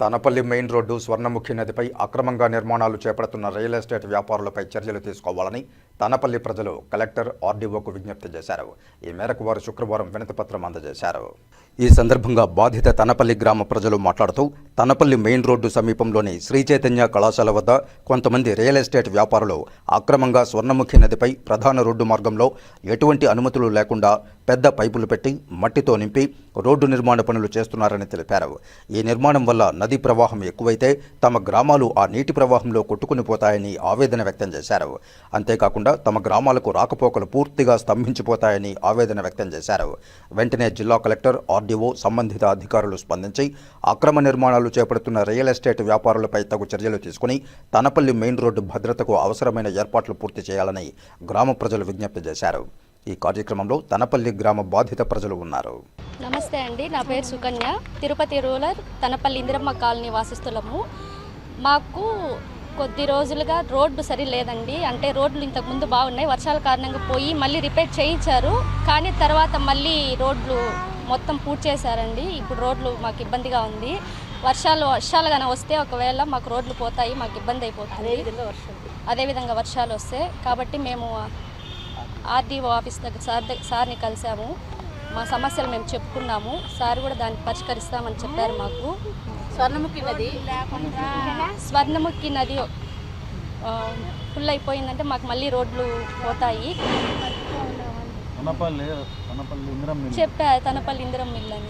Tanapalli main road Swarnamukhi నదిపై అక్రమంగా నిర్మాణాలు చేపడుతున్న రియల్ ఎస్టేట్ వ్యాపారులపై చర్యలు తీసుకోవాలని తనపల్లి ప్రజలు కలెక్టర్ ఆర్డీఓకు విజ్ఞప్తి చేశారు. ఈ మేరకు వారు శుక్రవారం వినతిపత్రం అందజేశారు. ఈ సందర్భంగా బాధిత తనపల్లి గ్రామ ప్రజలు మాట్లాడుతూ తనపల్లి మెయిన్ రోడ్డు సమీపంలోని శ్రీ చైతన్య కళాశాల వద్ద కొంతమంది రియల్ ఎస్టేట్ వ్యాపారులు అక్రమంగా స్వర్ణముఖి నదిపై ప్రధాన రోడ్డు మార్గంలో ఎటువంటి అనుమతులు లేకుండా పెద్ద పైపులు పెట్టి మట్టితో నింపి రోడ్డు నిర్మాణ పనులు చేస్తున్నారని తెలిపారు. ఈ నిర్మాణం వల్ల నది ప్రవాహం ఎక్కువైతే తమ గ్రామాలు ఆ నీటి ప్రవాహంలో కొట్టుకుని పోతాయని ఆవేదన వ్యక్తం చేశారు. అంతేకాకుండా తమ గ్రామాలకు రాకపోకలు పూర్తిగా స్తంభించిపోతాయని ఆవేదన వ్యక్తం చేశారు. వెంటనే జిల్లా కలెక్టర్ ఆర్డీఓ సంబంధిత అధికారులు స్పందించి అక్రమ నిర్మాణాలు చేపడుతున్న రియల్ ఎస్టేట్ వ్యాపారులపై తగు చర్యలు తీసుకుని తనపల్లి మెయిన్ రోడ్డు భద్రతకు అవసరమైన ఏర్పాట్లు పూర్తి చేయాలని గ్రామ ప్రజలు విజ్ఞప్తి చేశారు. ఈ కార్యక్రమంలో తనపల్లి గ్రామ బాధిత ప్రజలు ఉన్నారు. నమస్తే అండి. నా పేరు సుకన్య. తిరుపతి రూరల్ తనపల్లి ఇందిరమ్మ కాలనీ వాసిస్తులము మాకు కొద్ది రోజులుగా రోడ్డు సరి లేదండి అంటే రోడ్లు ఇంతకు ముందు బాగున్నాయి. వర్షాల కారణంగా పోయి మళ్ళీ రిపేర్ చేయించారు. కానీ తర్వాత మళ్ళీ రోడ్లు మొత్తం పూర్తి చేశారండి. ఇప్పుడు రోడ్లు మాకు ఇబ్బందిగా ఉంది. వర్షాలు వర్షాలు కానీ వస్తే ఒకవేళ మాకు రోడ్లు పోతాయి మాకు ఇబ్బంది అయిపోతుంది. అదేవిధంగా వర్షాలు. వస్తే. కాబట్టి మేము ఆర్డీఓ ఆఫీస్ దగ్గర సార్ దగ్గర సార్ని కలిసాము. మా సమస్యలు మేము చెప్పుకున్నాము. సార్ కూడా దాన్ని పరిష్కరిస్తామని చెప్పారు మాకు. స్వర్ణముఖి నది. స్వర్ణముఖి నది ఫుల్ అయిపోయిందంటే మాకు మళ్ళీ రోడ్లు పోతాయి. తనపల్లి తనపల్లి ఇందిరం మిల్. చెప్పా తనపల్లి ఇందిరం మిల్ అని.